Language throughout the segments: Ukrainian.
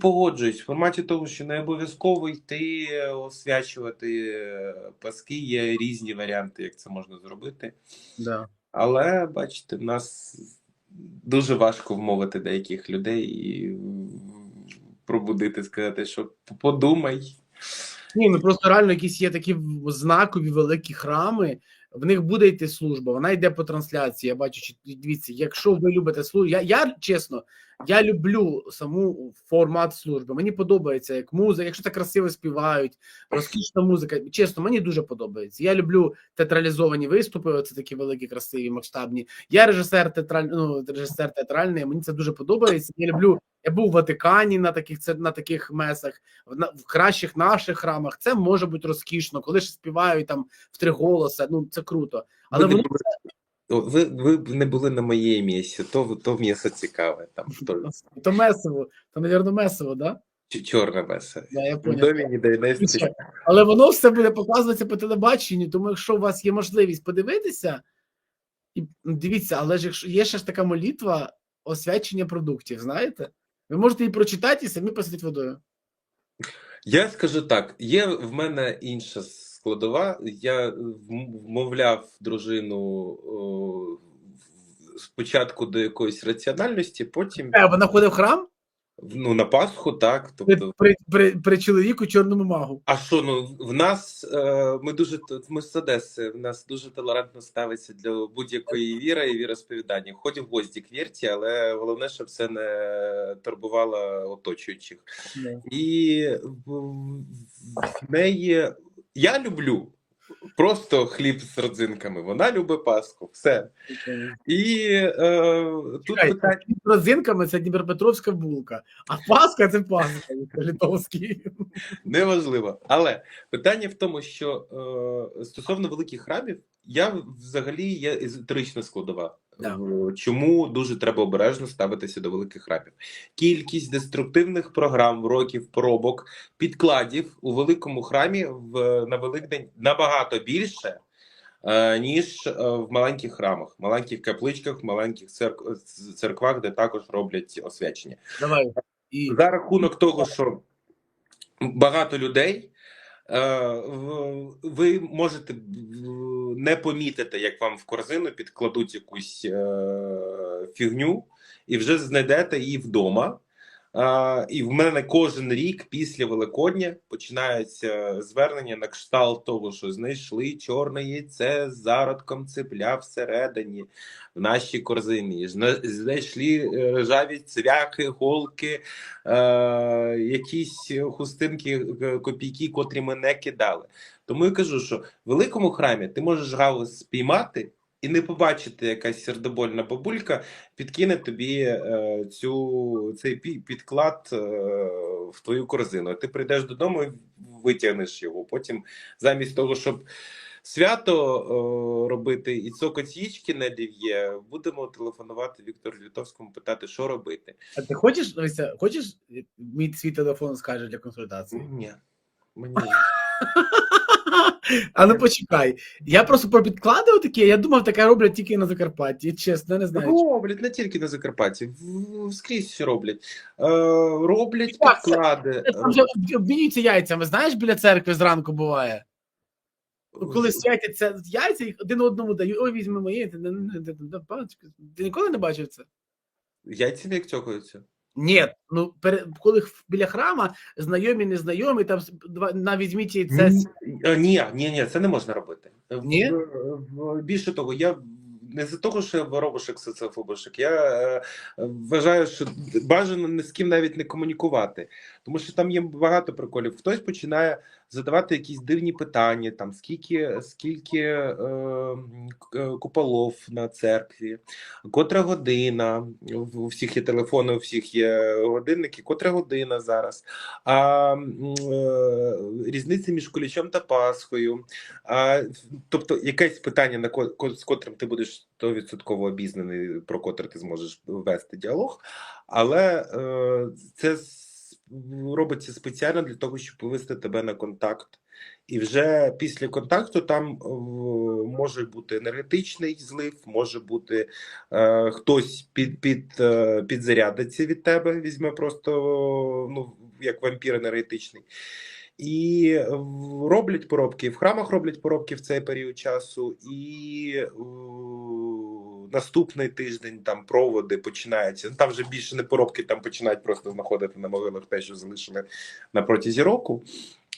Погоджуюсь в форматі того, що не обов'язково йти освячувати е, паски. Є різні варіанти, як це можна зробити. Да. Але бачите, в нас дуже важко вмовити деяких людей і пробудити, сказати, що подумай. Ні, ну просто реально якісь є такі знакові великі храми. В них буде йти служба, вона йде по трансляції. Я бачу, що дивіться, якщо ви любите службу, я, я чесно, я люблю саму формат служби. Мені подобається як музика, якщо це красиво співають, розкішна музика. Чесно, мені дуже подобається. Я люблю театралізовані виступи. Це такі великі, красиві, масштабні. Я режисер театраль... ну, режисер театральний. Мені це дуже подобається. Я люблю. Я був у Ватикані на таких це на таких месах, в, на, в кращих наших храмах. Це може бути розкішно, коли ж співають там в три голоси. Ну це круто. Але ви, О, ви, ви б не були на моєї місці, то, то м'ясо цікаве. Там то, то месиво, то навірно месиво, да? чорне месо. Да, я поняв. Слухай, вистачить. Але воно все буде показуватися по телебаченню, тому якщо у вас є можливість подивитися, і ну, дивіться, але ж якщо є ще ж така молитва освячення продуктів, знаєте? Ви можете її прочитати і самі посадити водою. Я скажу так: є в мене інша складова. Я вмовляв дружину о, спочатку до якоїсь раціональності, потім Е, Вона ходить в храм ну, на Пасху, так. Тобто, при, при, при чоловіку чорному магу. а що ну в нас е, ми дуже ми з Одеси, в нас дуже толерантно ставиться для будь-якої віри і віросповідання. Хоч в гвозді к вірті, але головне, щоб це не турбувало оточуючих. І в, в неї я люблю просто хліб з родзинками. Вона любить Пасху. Все. І е, тут Чекай, питання. хліб з родзинками це Дніпропетровська булка, а Пасха це Пасха литовський. Неважливо. Але питання в тому, що е, стосовно великих храмів, я взагалі є езотерична складова. Да. Е, Чому дуже треба обережно ставитися до великих храмів? Кількість деструктивних програм, років, пробок, підкладів у великому храмі в на Великдень набагато більше. е, Ніж е, в маленьких храмах, маленьких капличках, маленьких церк- церквах, де також роблять освячення. Давай. І За рахунок того, що багато людей, ви можете не помітити, як вам в корзину підкладуть якусь е, фігню, і вже знайдете її вдома. І в мене кожен рік після Великодня починаються звернення на кшталт того, що знайшли чорне яйце з зародком цепля всередині в нашій корзині. Знайшли е, ржаві цвяхи, голки, е, якісь хустинки, е, копійки, котрі ми не кидали. Тому я кажу, що в великому храмі ти можеш галус спіймати і не побачити, якась сердобольна бабулька підкине тобі е, цю, цей підклад е, в твою корзину. Ти прийдеш додому і витягнеш його. Потім, замість того, щоб свято е, робити і цокоть яєчки на лів'є, будемо телефонувати Віктору Лютовському, питати, що робити. а ти хочеш, Леся, хочеш мій свій телефон скаже для консультації? Ні. Мені А ну почекай. Я просто про підклади такі, я думав, таке роблять тільки на Закарпатті. Чесно, не знаю. роблять не тільки на Закарпатті, скрізь все роблять. Е, роблять Так, підклади. Там же обмінюються яйцями. Знаєш, біля церкви зранку буває. Коли святяться яйця, їх один одному дають. Ой, візьми моє. Ти ніколи не бачив це? Яйцями як цьокаються. Ні, ну пере, коли біля храма знайомі, незнайомі, там на візьміть це. Ні, е, ні, ні, ні, це не можна робити. Ні? Більше того, я не за того, що я воробушек, соціофобушек. Я е, вважаю, що бажано ні з ким навіть не комунікувати, тому що там є багато приколів. Хтось починає задавати якісь дивні питання, там скільки, скільки е, е, куполов на церкві, котра година. У всіх є телефони, у всіх є годинники, котра година зараз. А е, різниця між кулічом та Пасхою. А, тобто, якесь питання, на ко, з котрим ти будеш 100% обізнаний, про котре ти зможеш вести діалог, але е, це робиться спеціально для того, щоб вивести тебе на контакт І вже після контакту там е, може бути енергетичний злив, може бути е, хтось під, під, е, підзарядиться від тебе, візьме просто ну, як вампір енергетичний. І роблять поробки, в храмах роблять поробки в цей період часу, і е, наступний тиждень там проводи починаються. Ну, Там вже більше не поробки, там починають просто знаходити на могилах те, що залишили на протязі року.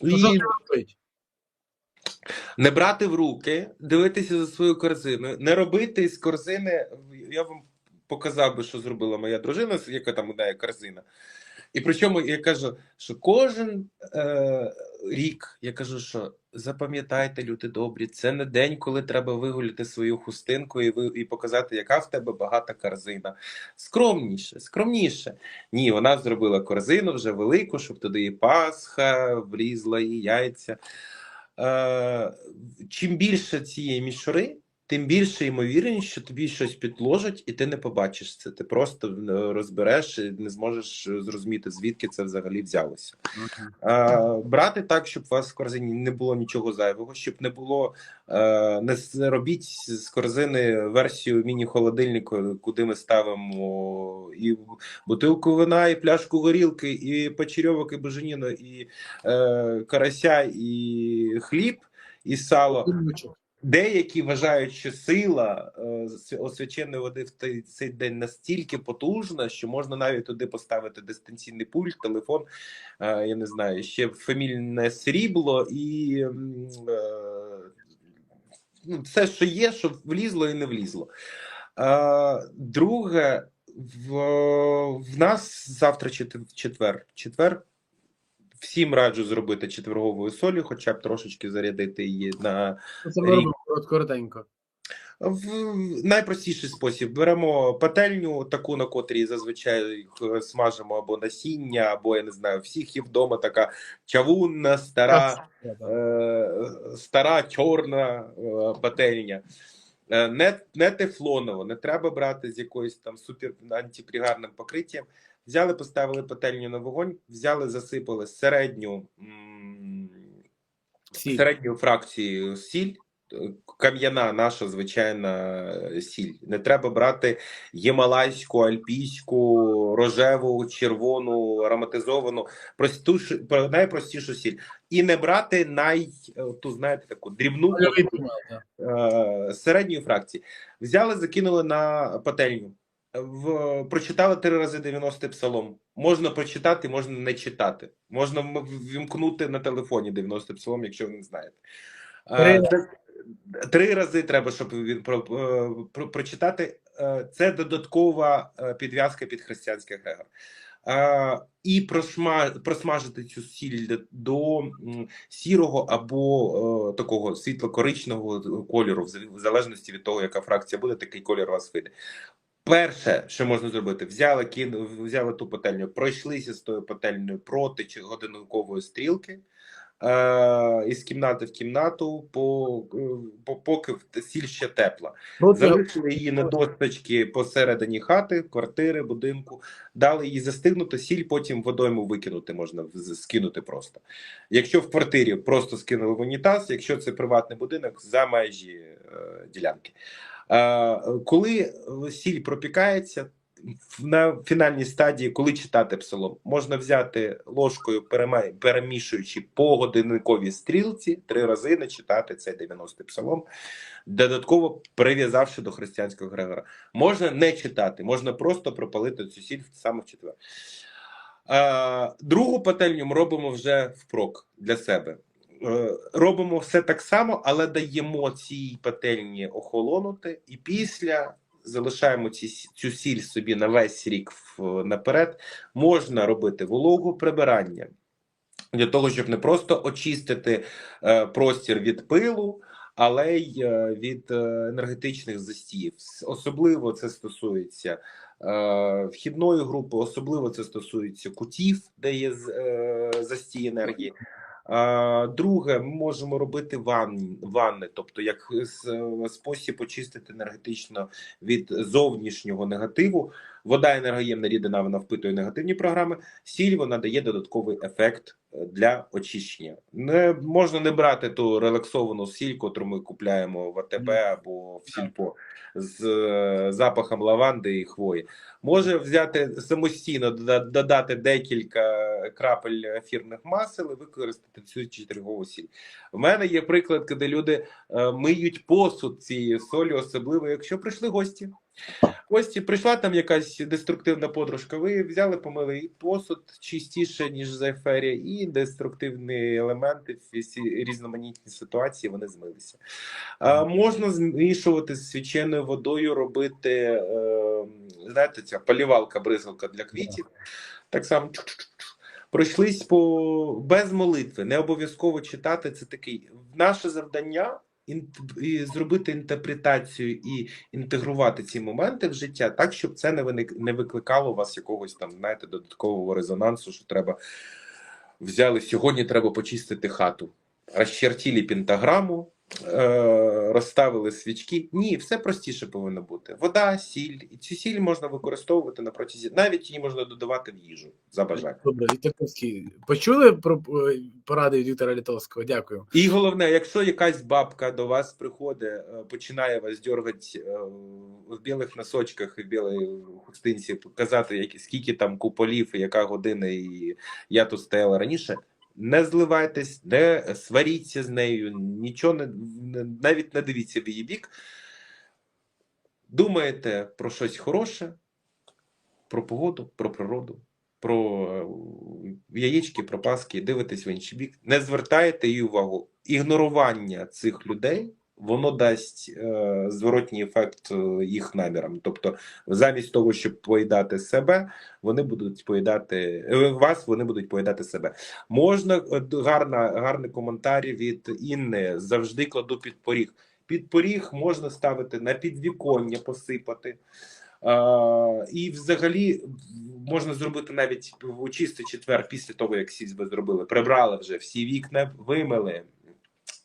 І не брати в руки, дивитися за свою корзину, не робити з корзини. Я вам показав би, що зробила моя дружина, яка там у неї корзина. І причому я кажу, що кожен е, рік я кажу, що запам'ятайте, люди добрі, це не день, коли треба вигуляти свою хустинку і ви і показати, яка в тебе багата корзина. Скромніше, скромніше. Ні, вона зробила корзину вже велику, щоб туди і Пасха влізла, і яйця. Е, чим більше цієї мішури, тим більше ймовірність, що тобі щось підложать, і ти не побачиш це. Ти просто розбереш і не зможеш зрозуміти, звідки це взагалі взялося. Е, брати так, щоб у вас в корзині не було нічого зайвого, щоб не було е, не робіть з корзини версію міні-холодильнику, куди ми ставимо і бутилку вина, і пляшку горілки, і печерьовок, і буженіну, і е, карася, і хліб, і сало. Деякі вважають, що сила е, освяченої води в цей день настільки потужна, що можна навіть туди поставити дистанційний пульт, телефон, е, я не знаю, ще фамільне срібло і е, ну, все, що є, щоб влізло і не влізло. Друге, в, в нас завтра чет- четвер. Четвер. Всім раджу зробити четверговою солі, хоча б трошечки зарядити її на Це Рік. коротенько. в найпростіший спосіб беремо пательню, таку на котрій зазвичай е, смажимо або насіння, або я не знаю, всіх є вдома така чавунна, стара, е, стара чорна е, пательня. Е, Не, не тефлоново, не треба брати з якоюсь там супер антипригарним покриттям. Взяли, поставили пательню на вогонь, взяли, засипали середню, Сіль. середню фракцію сіль. Кам'яна наша звичайна е, сіль. Не треба брати ємалайську, альпійську, рожеву, червону, ароматизовану, простішу, про- найпростішу сіль. І не брати най, е, ту, знаєте, таку дрібну е, середньої фракції. Взяли, закинули на пательню. В, прочитали три рази 90 псалом. Можна прочитати, можна не читати. Можна вімкнути на телефоні 90 псалом, якщо ви не знаєте. Е, Три. Три рази треба, щоб він про, е, про, прочитати. Е, Це додаткова підв'язка під християнський егрегор. Е, І просма, просмажити цю сіль до- сірого або такого світло-коричневого кольору, в в залежності від того, яка фракція буде, такий колір у вас вийде. Перше, що можна зробити, взяли кін, взяли ту пательню, пройшлися з тою пательнею проти чи годинникової стрілки. Е, із кімнати в кімнату, по, е, по, поки сіль ще тепла. Залишили її на досточки посередині хати, квартири, будинку, дали їй застигнути, сіль потім водойму викинути можна скинути просто. Якщо в квартирі просто скинули в унітаз, якщо це приватний будинок за межі е, ділянки. Е, коли сіль пропікається, на фінальній стадії, коли читати псалом, можна взяти ложкою, перемішуючи по годинниковій стрілці, три рази не читати цей 90-й псалом, додатково прив'язавши до християнського Грегора. Можна не читати, можна просто пропалити цю сіль саме в четвер. Е, другу пательню ми робимо вже впрок для себе. Е, Робимо все так само, але даємо цій пательні охолонути, і після залишаємо ці, цю сіль собі на весь рік наперед. Можна робити вологу прибирання для того, щоб не просто очистити е, простір від пилу, але й е, від енергетичних застіїв. Особливо це стосується вхідної групи, особливо це стосується кутів, де є застій енергії. Друге, ми можемо робити ванни, ванни, тобто як спосіб очистити енергетично від зовнішнього негативу. Вода енергоємна рідина, вона впитує негативні програми. Сіль вона дає додатковий ефект е, для очищення. Не можна не брати ту релаксовану сіль, котру ми купляємо в АТБ або в сільпо з е, запахом лаванди і хвої. Може взяти самостійно додати декілька крапель ефірних масел і використати цю четвергову сіль. У мене є приклад, коли люди е, миють посуд цією солі, особливо якщо прийшли гості. Гості прийшла там якась деструктивна подружка. Ви взяли, помили посуд чистіше, ніж за ефері, і деструктивні елементи, всі різноманітні ситуації вони змилися. А, можна змішувати з свяченою водою, робити, е, знаєте, ця полівалка, бризгалка для квітів. Так само пройшлись по без молитви, не обов'язково читати. Це такий наше завдання. І зробити інтерпретацію і інтегрувати ці моменти в життя так, щоб це не виник не викликало у вас якогось там, знаєте, додаткового резонансу, що треба взяли сьогодні. Треба почистити хату, розчертіли пентаграму, розставили свічки. Ні, все простіше повинно бути. Вода, сіль, і цю сіль можна використовувати на протязі, навіть її можна додавати в їжу за бажанням. Добре, Віктор Почули про е, поради від Віктора Літовського? Дякую. І головне, якщо якась бабка до вас приходить, е, починає вас дергати е, в білих носочках і в білій хустинці, казати, скільки там куполів, і яка година, і я тут стояла раніше. Не зливайтесь, не сваріться з нею, нічого не навіть не дивіться в її бік. Думаєте про щось хороше, про погоду, про природу, про е, яєчки, про паски, дивитесь в інший бік, не звертаєте її увагу. Ігнорування цих людей воно дасть е, зворотній ефект е, їх намірам. Тобто, замість того, щоб поїдати себе, вони будуть поїдати е, вас, вони будуть поїдати себе. Можна е, гарна, гарний коментар від Інни. Завжди кладу під поріг. Під поріг можна ставити на підвіконня, посипати. А, і взагалі можна зробити навіть у чистий четвер після того, як сіль ви зробили. Прибрали вже всі вікна, вимили,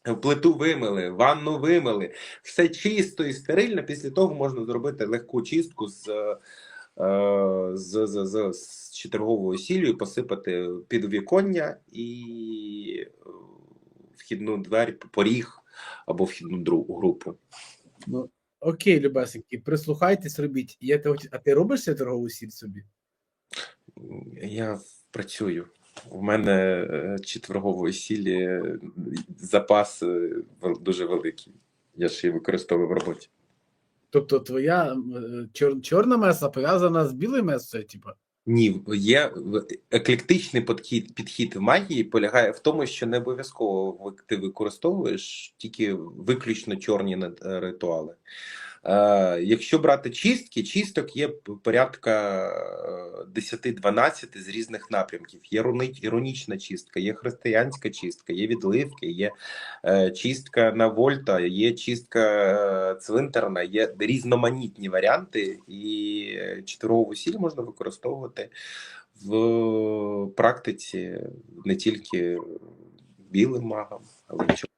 плиту вимили, ванну вимили. Все чисто і стерильно. Після того можна зробити легку чистку з, е, з, з, з, з четверговою сіллю, посипати під віконня і е, вхідну двері, поріг або вхідну дру- групу. Ну, окей, любесенькі, прислухайтесь, робіть. Я А ти робиш цю торгову сіль собі? Я працюю. У мене е, четвергової сілі е, запас е, дуже великий. Я ж її використовую в роботі. Тобто твоя чор, чорна меса пов'язана з білою месою, типу? Ні, є еклектичний підхід, підхід в магії полягає в тому, що не обов'язково ти використовуєш тільки виключно чорні ритуали. Е, якщо брати чистки, чисток є порядка е, 10-12 з різних напрямків. Є іронічна чистка, є християнська чистка, є відливки, є е, чистка на вольта, є чистка е, цвинтарна, є різноманітні варіанти, і е, чотирову сіль можна використовувати в практиці не тільки білим магам, але й.